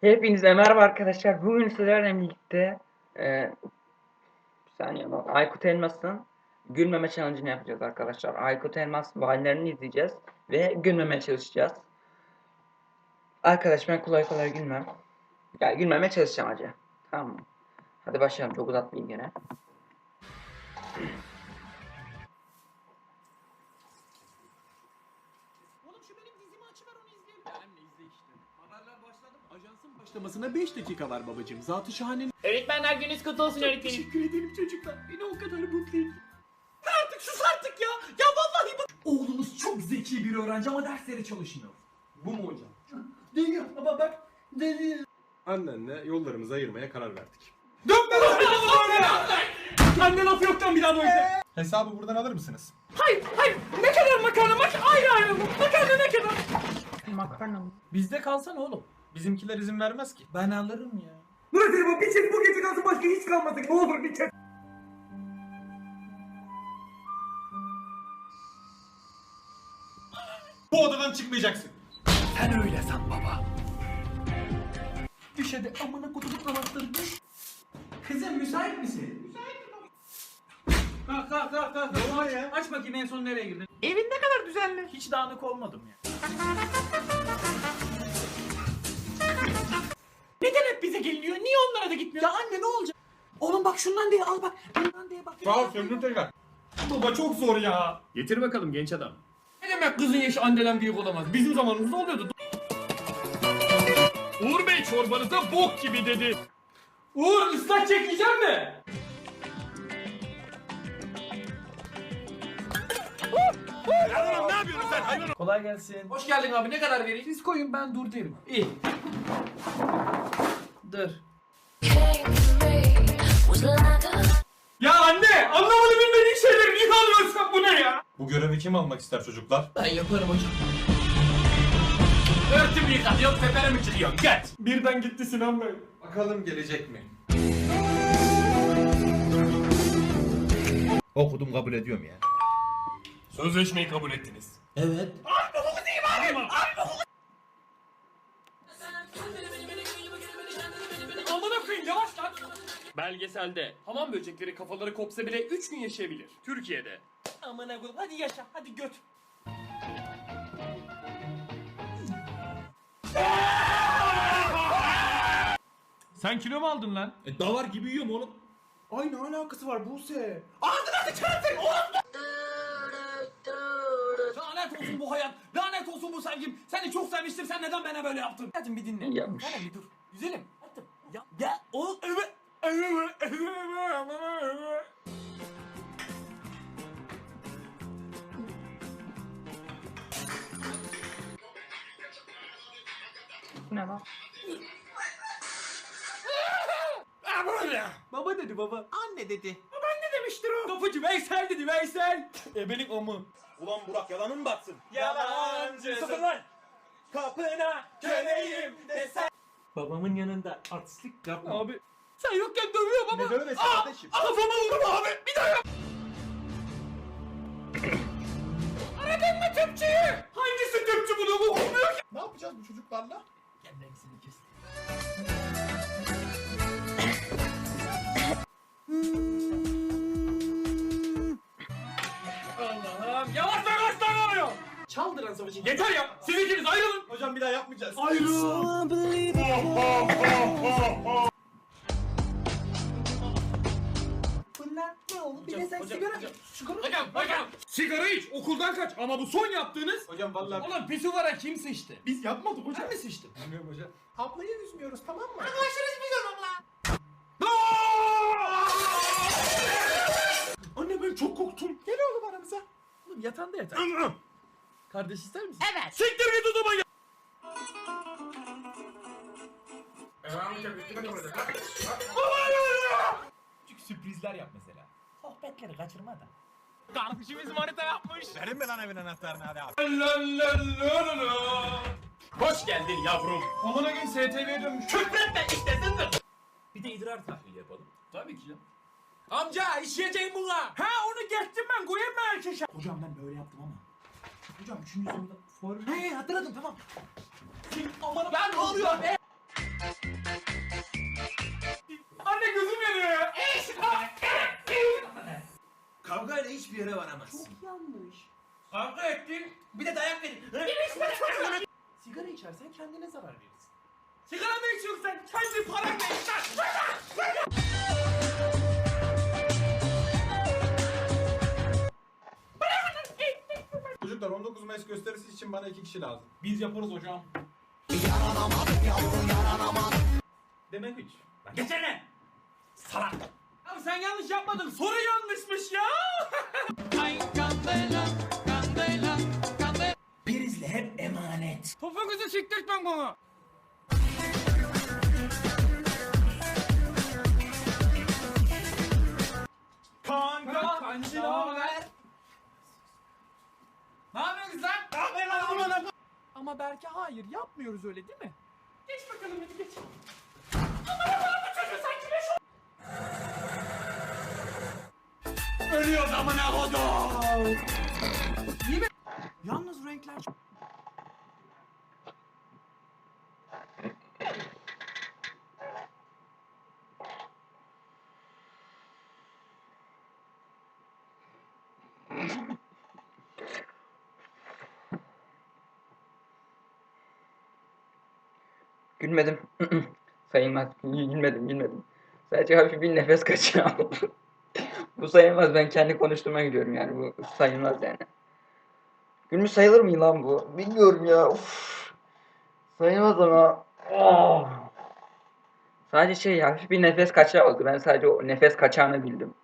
Hepinize merhaba arkadaşlar. Bugün sizlerle birlikte e, bir saniye Aykut Elmas'ın gülmeme challenge'ını yapacağız arkadaşlar. Aykut Elmas valilerini izleyeceğiz ve gülmemeye çalışacağız. Arkadaş ben kolay kolay gülmem. Ya gülmemeye çalışacağım acı. Tamam? Hadi başlayalım çok uzatmayayım gene. Başlamasına 5 dakika var babacığım. Zatı şahanenin. Öğretmenler gününüz kutlu olsun öğretmenim. Teşekkür ederim çocuklar. Beni o kadar mutlu ettin. Artık sus artık ya. Ya vallahi bak. Oğlunuz çok zeki bir öğrenci ama derslere çalışmıyor. Bu mu hocam? Değil ama bak. Değil. Annenle yollarımızı ayırmaya karar verdik. Dönme lan beni Anne laf yoktan bir daha böyle. Hesabı buradan alır mısınız? Hayır hayır. Ne kadar makarna mak ayrı ayrı mı? Makarna ne kadar? Makarna mı? Bizde kalsana oğlum. Bizimkiler izin vermez ki. Ben alırım ya. Bırakın bu bir çek bu gece kalsın başka hiç kalmasın ne olur bir çek. Bu odadan çıkmayacaksın. Sen öyle san baba. Düş hadi amına kutup anahtarı düş. Kızım müsait misin? Müsaitim baba. Kalk kalk kalk kalk. Ne aç, ya? aç bakayım en son nereye girdin? Evin ne kadar düzenli. Hiç dağınık olmadım ya. Bize geliniyor? Niye onlara da gitmiyor? Ya anne ne olacak? Oğlum bak şundan diye al bak. Bundan diye bak. Sağ ol Sömrü tekrar. Baba çok zor ya. Getir bakalım genç adam. Ne demek kızın yaşı anneden büyük olamaz? Bizim zamanımızda oluyordu. Uğur Bey çorbanıza bok gibi dedi. Uğur ıslak çekeceğim mi? ne yapıyorsun sen? Kolay gelsin. Hoş geldin abi. Ne kadar vereyim? Siz koyun ben dur derim. İyi. Dur. Ya anne! Anlamadı bilmediğin şeyleri niye alıyorsun bu ne ya? Bu görevi kim almak ister çocuklar? Ben yaparım hocam. Örtümü yıkatıyor, teperimi çiliyor. Get! Birden gitti Sinan Bey. Bakalım gelecek mi? Okudum kabul ediyorum ya. Sözleşmeyi kabul ettiniz. Evet. Amına Belgeselde hamam böcekleri kafaları kopsa bile 3 gün yaşayabilir. Türkiye'de. Amına koyayım hadi yaşa hadi göt. Sen kilo mu aldın lan? E, davar gibi yiyorum oğlum. Ay ne alakası var Buse? Lanet olsun bu hayat. Lanet olsun bu sevgim. Seni çok sevmiştim. Sen neden bana böyle yaptın? Hadi bir dinle. Yapmış. Hadi bir dur. Güzelim. Hadi. Ya, ya o evet. Bu ne lan? Baba dedi baba. Anne dedi. Ben ne demiştir o? Kapıcı Veysel dedi Veysel. Ebenin amı. Ulan Burak yalanın batsın. Yalancı. Sakın lan. Kapına köleyim desen. Babamın yanında artistlik yapma. Abi. Sen yokken dövüyor baba. Ne dövmesi kardeşim? Kafama vurma abi. Bir daha yap. Aradın mı tüpçüyü? Hangisi tüpçü bunu bu olmuyor ki? Ne yapacağız bu çocuklarla? Kendisini kes. Allah'ım yavaş yavaş lan oluyor. Çaldıran savaşı. Yeter ya. Siz ikiniz ayrılın. Hocam bir daha yapmayacağız. Ayrılın. Sigara iç. Okuldan kaç. Ama bu son yaptığınız. Hocam vallahi Oğlum pisuvara kim sıçtı? biz yapmadık hocam. Ben mi sıçtım? Bilmiyorum hocam. Ablayı üzmüyoruz tamam mı? Anne ben çok korktum. Gel oğlum aramıza. Oğlum yatağında yatar. Kardeş ister misin? Evet. Siktir git o zaman ya. Küçük sürprizler yap mesela. Sohbetleri kaçırma da. Kardeşimiz manita yapmış. Verin mi lan evin anahtarını hadi abi. Hoş geldin yavrum. Amına gün STV'ye dönmüş. Küfretme işte zındır. Bir de idrar tahlili yapalım. Tabii ki ya. Amca işleyeceğim buna. Ha onu geçtim ben koyayım mı erkeşe? Hocam ben böyle yaptım ama. Hocam üçüncü soruda form... He hatırladım tamam. Aman ben ne oluyor be? Yere varamazsın. Çok yanlış. Kavga ettin, bir de dayak verin. Sigara içersen kendine zarar verirsin. Sigara mı içiyorsun sen? Kendi paranla iç lan. Çocuklar 19 Mayıs gösterisi için bana iki kişi lazım. Biz yaparız hocam. Demek üç. Lan geçene. Salak. Abi sen yanlış yapmadın. Soru yanlışmış ya. Prizle hep emanet. Topuğunuzu siktirtmem bana. Kanka, kancı ne haber? Ne yapıyorsunuz lan? Ne yapıyorsun lan? Ama belki hayır yapmıyoruz öyle değil mi? Geç bakalım hadi geç. Ölüyor amına kodum. Yalnız renkler. Gülmedim. sayılmaz. Gülmedim, gülmedim. Sadece hafif bir nefes kaçıyor. bu sayılmaz. Ben kendi konuştuğuma gidiyorum yani. Bu sayılmaz yani. Gülmüş sayılır mı lan bu? Bilmiyorum ya. Uf. Sayılmaz ama. Oh. Sadece şey hafif bir nefes kaçağı oldu. Ben sadece o nefes kaçağını bildim.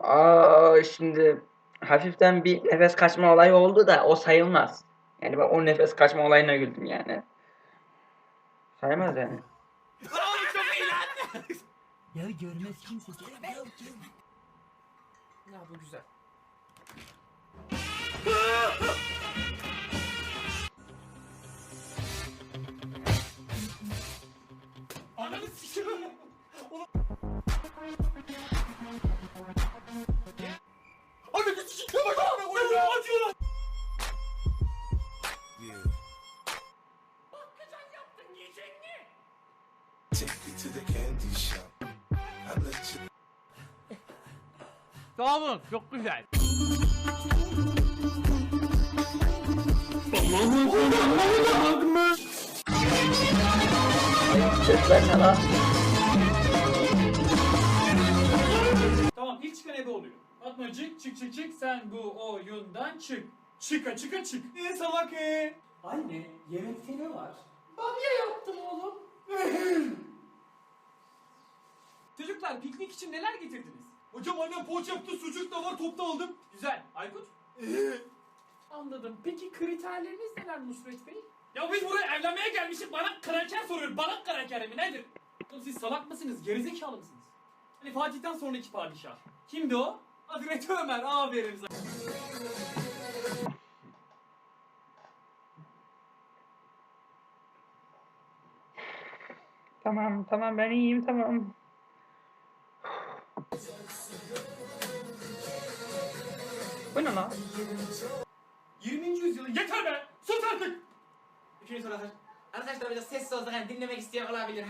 Aa şimdi hafiften bir nefes kaçma olayı oldu da o sayılmaz. Yani ben o nefes kaçma olayına güldüm yani. Saymaz yani. Ya görmez kimse. Ya bu güzel. Ananı sikiyorum. Sağ olun çok güzel. Sesler ne lan? Tamam ilk çıkan ebe oluyor. Fatmacık çık çık çık sen bu oyundan çık. Çıka çıka çık. Ne salak e? Anne yemekte ne var? yaptım oğlum. Çocuklar piknik için neler getirdiniz? Hocam annem poğaça yaptı, sucuk da var, top da aldım. Güzel. Aykut? Anladım. Peki kriterleriniz neler Nusret Bey? Ya biz buraya evlenmeye gelmişiz. Bana kraker soruyor. Bana kraker mi nedir? Oğlum siz salak mısınız? Gerizekalı mısınız? Hani Fatih'ten sonraki padişah. Kimdi o? Hazreti Ömer. Aferin sana. Tamam tamam ben iyiyim tamam. Bu ne lan? 20. yüzyılın yeter be! Sus artık! Üçüncü soru arkadaşlar. Arkadaşlar biraz sessiz olsak hani dinlemek isteyen olabilir.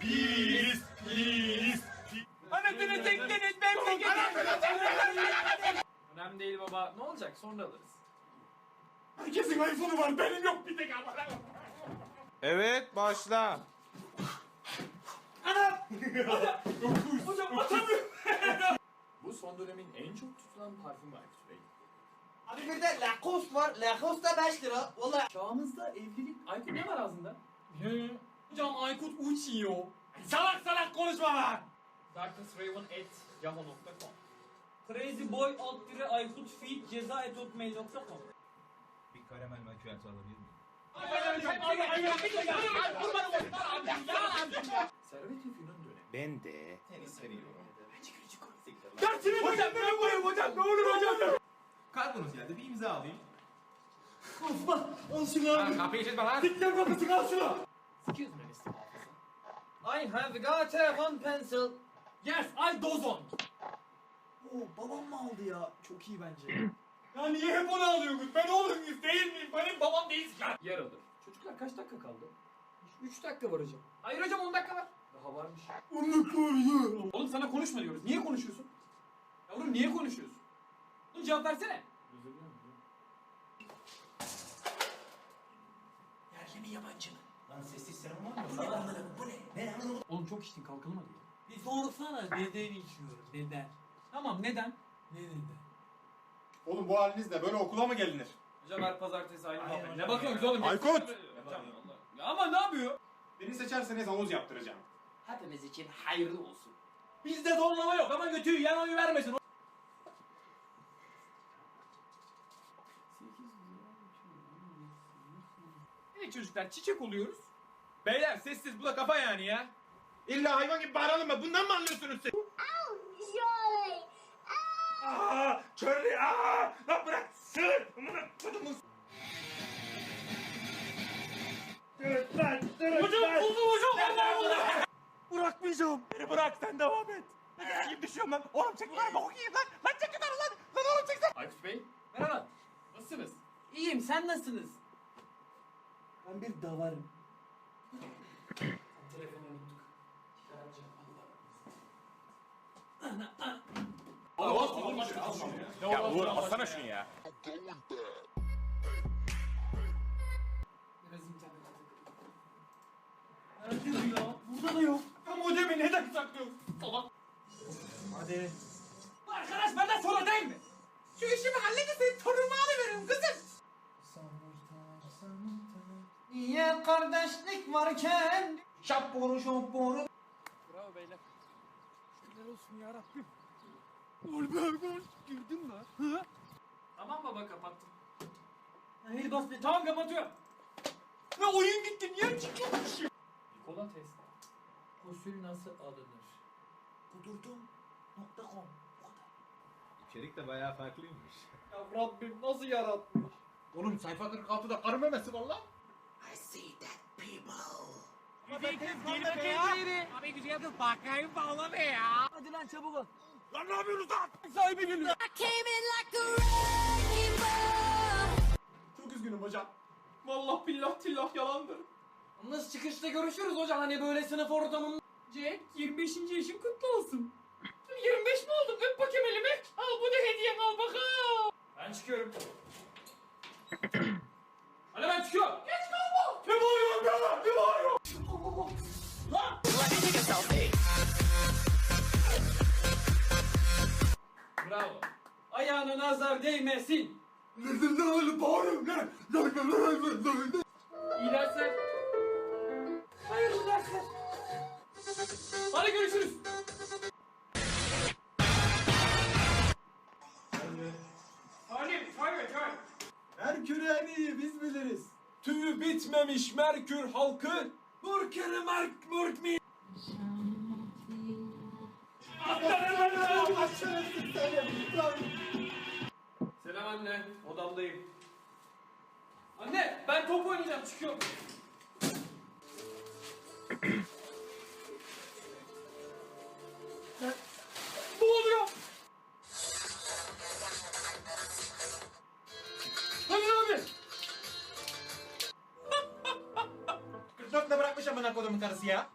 Pis, pis, pis. Anasını tekleniz ben Önemli değil baba. Ne olacak? Sonra alırız. Herkesin iPhone'u var, benim yok bir tek ama. Evet başla. Hocam atamıyorum. Bu son dönemin en çok tutulan parfümü Aykut Bey. Abi bir de Lacoste var. Lacoste da 5 lira. Valla. Çağımızda evlilik... Aykut ne var ağzında? He. Hocam Aykut uçuyor. Salak salak konuşma lan! darknessraven.yahoo.com Crazyboy alt dire Aykut feed ceza et hotmail.com Bir karamel macchiato alabilir miyim? Servet Üfün'ün dönemi. Ben de. Dersini hocam ben koyayım hocam, ne olur hocam. Kargonuz geldi, bir imza alayım. Al şunu abi. Kapıyı çizme lan. Dikler kapısı al şunu. Excuse me Mr. Officer. I have got a one pencil. Yes, I dozon. Oo babam mı aldı ya? Çok iyi bence. Ya niye hep onu alıyorsunuz? Ben oğlum muyuz, değil miyim? Benim babam değilsin ya. Yer alır. Çocuklar kaç dakika kaldı? 3 dakika var hocam. Hayır hocam 10 dakika var. Daha varmış. Onu koruyor. Oğlum sana konuşma diyoruz. Niye konuşuyorsun? Yavrum niye konuşuyorsun? Dur cevap versene. Yerli mi yabancı mı? Lan sessiz sinema var mı? Bu ne anladım bu ne? Ne anladım? Oğlum çok içtin kalkalım hadi. Bir sorsana neden içiyorum neden? Tamam neden? Neden? Oğlum bu halinizle böyle okula mı gelinir? Hocam her pazartesi aynı muhabbet. Ne bakıyorsunuz oğlum? Aykut! Ya ama ne yapıyor? Beni seçerseniz havuz yaptıracağım. Hepimiz için hayırlı olsun. Bizde zorlama yok ama götüyü yan oyu vermesin. Evet çocuklar çiçek oluyoruz. Beyler sessiz bu da kafa yani ya. İlla hayvan gibi bağıralım mı? Bundan mı anlıyorsunuz siz? Aa, Charlie, aa! Lan bırak, sığır! Amına kodumun Dur lan, dur lan! Buldum hocam. Allah Allah. Bırakmayacağım. Beni bırak, sen devam et. Ne gibi düşüyorum lan? Oğlum çek lan, bok yiyeyim lan! Lan çek lan lan! Lan oğlum çek Aykut Bey merhaba. Nasılsınız? İyiyim sen nasılsınız? Ben bir davarım. Telefonu unuttuk. Çıkaracağım Ya Uğur, alsana şunu ya. Biraz internete takılayım. Nerede ya? Burada da yok. Ya modemi neden saklıyorsun? Salak. Hadi. Bu arkadaş benden sonra değil mi? Şu işimi halledin torunumu alıveririm kızım. Niye varken Şapboru şapboru Bravo beyler. Şükürler olsun ya Rabbim. Girdin mi? Hı? Tamam baba kapattım. Hayır bas be. Tamam kapatıyorum. Ne oyun gitti niye çıkıyormuş? Nikola Tesla. Gusül nasıl alınır? Kudurdum.com İçerik de bayağı farklıymış. Ya Rabbim nasıl yaratmış? Oğlum sayfa 46'da karı memesi var lan. I see that people Lan ne yapıyorsunuz lan? Sahibi geliyor. Çok üzgünüm hocam. Vallahi billah tillah yalandır. Nasıl çıkışta görüşürüz hocam hani böyle sınıf ortamında. Jack 25. yaşın kutlu olsun. 25 mi oldum? Öp bakayım elimi. Al nazar değmesin. İyi dersler. Hayırlı dersler. Hadi görüşürüz. Salim, çay ver çay. Merkür en iyi biz biliriz. Tüyü bitmemiş Merkür halkı. Murkeri Merk Murk mi? Selam anne, odamdayım. Anne, ben top oynayacağım, çıkıyorum. Ne oluyor? Hadi abi. 44'le bırakmış amına kodumun karısı ya.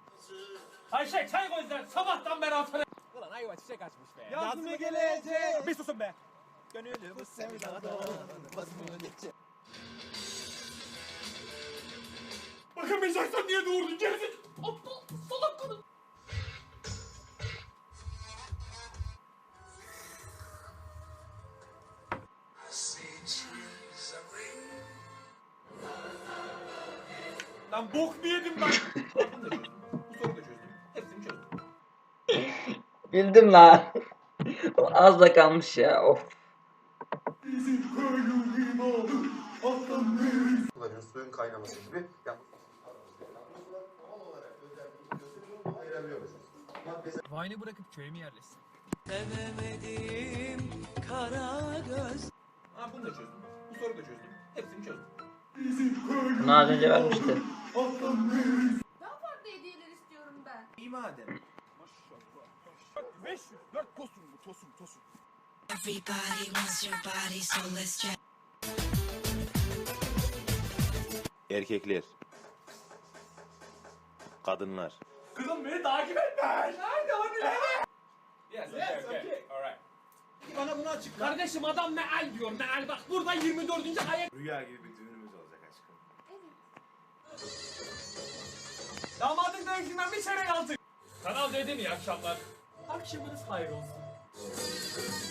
Ayşe çay koy sen sabahtan beri altına. Yazımı gelecek. Bir susun be. Gönülü bu sevdadan Bakamayacaksan niye doğurdun gerizek? Aptal salak kadın. Lan bok mu yedim ben? Bunu da çözdüm. Bu soruyu da çözdüm. Hepsini çözdüm. Bildim lan. Az da kalmış ya. Of. Vine'ı bırakıp köye mi yerleşsin? Ha bunu da çözdüm. Bu soruyu da çözdüm. Hepsini çözdüm. Bunu az önce vermişti. Daha farklı hediyeler istiyorum ben. İyi madem. 504 tosun bu tosun tosun. Everybody wants your body, so let's check. Erkekler. Kadınlar. Kızım beni takip etme. Nerede hani nerede? Yes, okay, okay. Alright. bana bunu açıkla. Kardeşim adam meal diyor meal bak burada 24. ayet. Rüya gibi bir düğünümüz olacak aşkım. Damadın dövüşünden bir çeyrek altın. Kanal D'de mi iyi akşamlar? Akşamınız hayır olsun.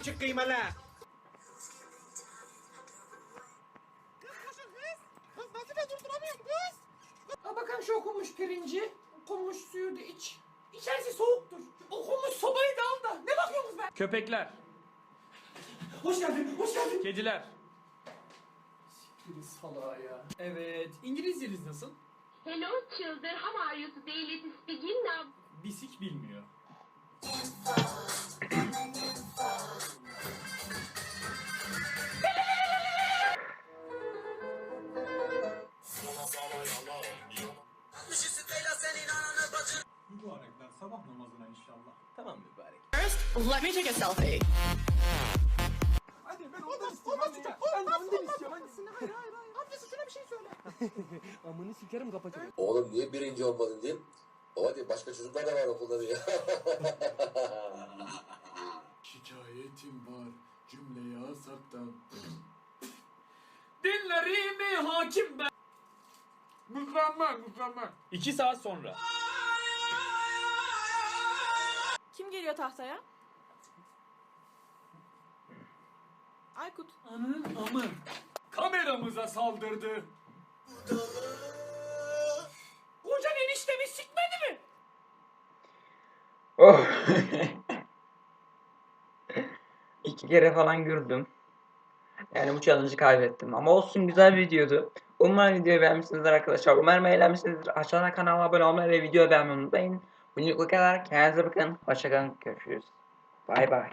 Buçuk kıymalı. Ha bakalım şu okunmuş pirinci. Okunmuş suyu da iç. İçerisi soğuktur. Okunmuş sobayı da al da. Ne bakıyorsunuz be? Köpekler. Hoş geldin, hoş geldin. Kediler. Siktir salağa ya. Evet. İngilizceniz nasıl? Hello children, how are you today? Let's begin now. Bisik bilmiyor. Mübarekler sabah namazına inşallah. Tamam mübarek. Let me take a selfie. Hadi ben ondan istiyorum. Olmaz ya. Ben de ondan istiyorum. Hadi. Amını sikerim kapatırım. Oğlum niye birinci olmadın diyeyim. Baba diye başka çocuklar da var okulda diye. Şikayetim var cümleyi asaktan. Dinlerimi hakim ben. Mükemmel mükemmel. İki saat sonra. Geliyor tahtaya? Aykut. Anın amı. Kameramıza saldırdı. Kocan eniştemi sikmedi mi? Oh. İki kere falan güldüm. Yani bu challenge'ı kaybettim. Ama olsun güzel bir videodu. Umarım videoyu beğenmişsinizdir arkadaşlar. Umarım eğlenmişsinizdir. Aşağıdan kanala abone olmayı ve videoyu beğenmeyi unutmayın. Bugünlük bu kadar. Kendinize bakın. Hoşçakalın. Görüşürüz. Bay bay.